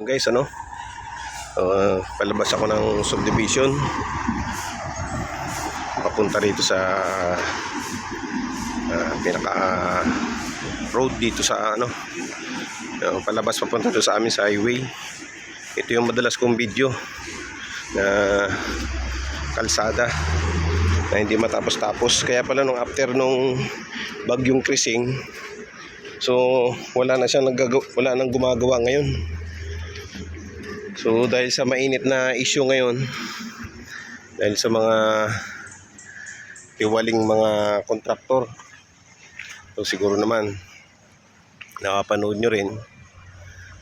Guys, ano? Uh, palabas ako ng subdivision. Papunta rito sa uh, pinaka uh, road dito sa ano. Uh, palabas papunta doon sa amin sa highway. Ito yung madalas kong video na kalsada na hindi matapos-tapos. Kaya pala nung after nung bagyong krising, so wala na siyang wala nang gumagawa ngayon. So dahil sa mainit na issue ngayon, dahil sa mga tiwaling mga kontraktor, so siguro naman nakapanood nyo rin.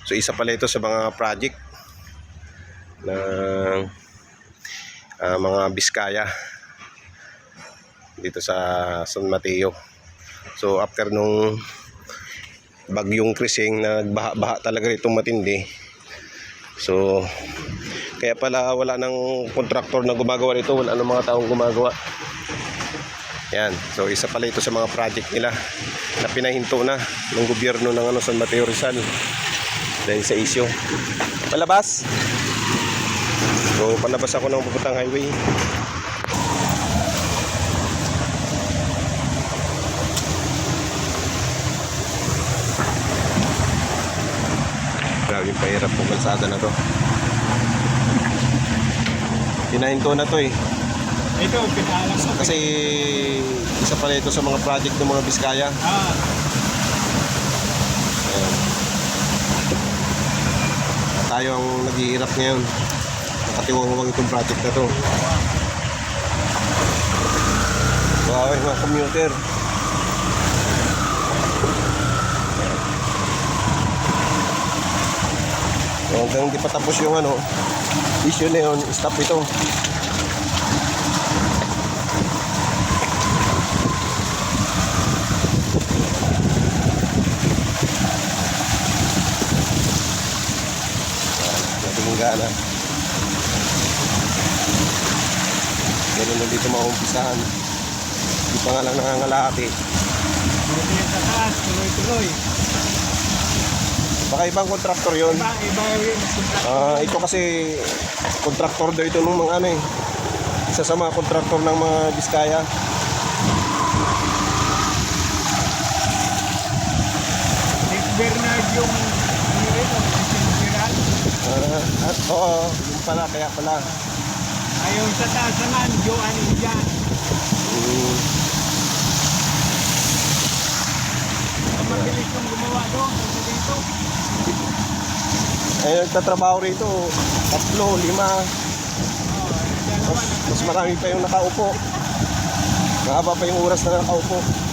So isa pala ito sa mga project na ah, mga Biskaya dito sa San Mateo. So after nung bagyong krising nagbaha-baha talaga itong matindi. So, kaya pala wala nang kontraktor na gumagawa nito, wala nang mga taong gumagawa. Yan. So, isa pala ito sa mga project nila na pinahinto na ng gobyerno ng ano, San Mateo Rizal dahil sa issue. Palabas! So, palabas ako ng papuntang highway. Grabe pahirap po kalsada na to. Pinahinto na to eh. Ito, pinaalam ko. Kasi isa pala ito sa mga project ng mga Biskaya. Ah, Ayan. Tayo ang naghihirap ngayon. Nakatiwang-wang itong project na to. Wow, mga commuter. So, hanggang hindi pa tapos yung ano, issue na yun, stop ito. Natingin gana. Ganun na dito maumpisahan. Hindi pa nga lang taas, tuloy-tuloy. Baka ibang kontraktor yon. Iba, iba yung sundak. Ah, ito kasi kontraktor daw ito ng mga ano eh. Isa sa mga kontraktor ng mga Biskaya. Nick Bernard yung ano rin. Ah, at oo, yun pala, kaya pala. Ayaw sa taas naman, Joan Indian. Mm, Ang mabilis yung gumawa doon, dito. eh, nagtatrabaho rito, tatlo, lima, mas, mas marami pa yung nakaupo. Mahaba pa yung oras na nakaupo.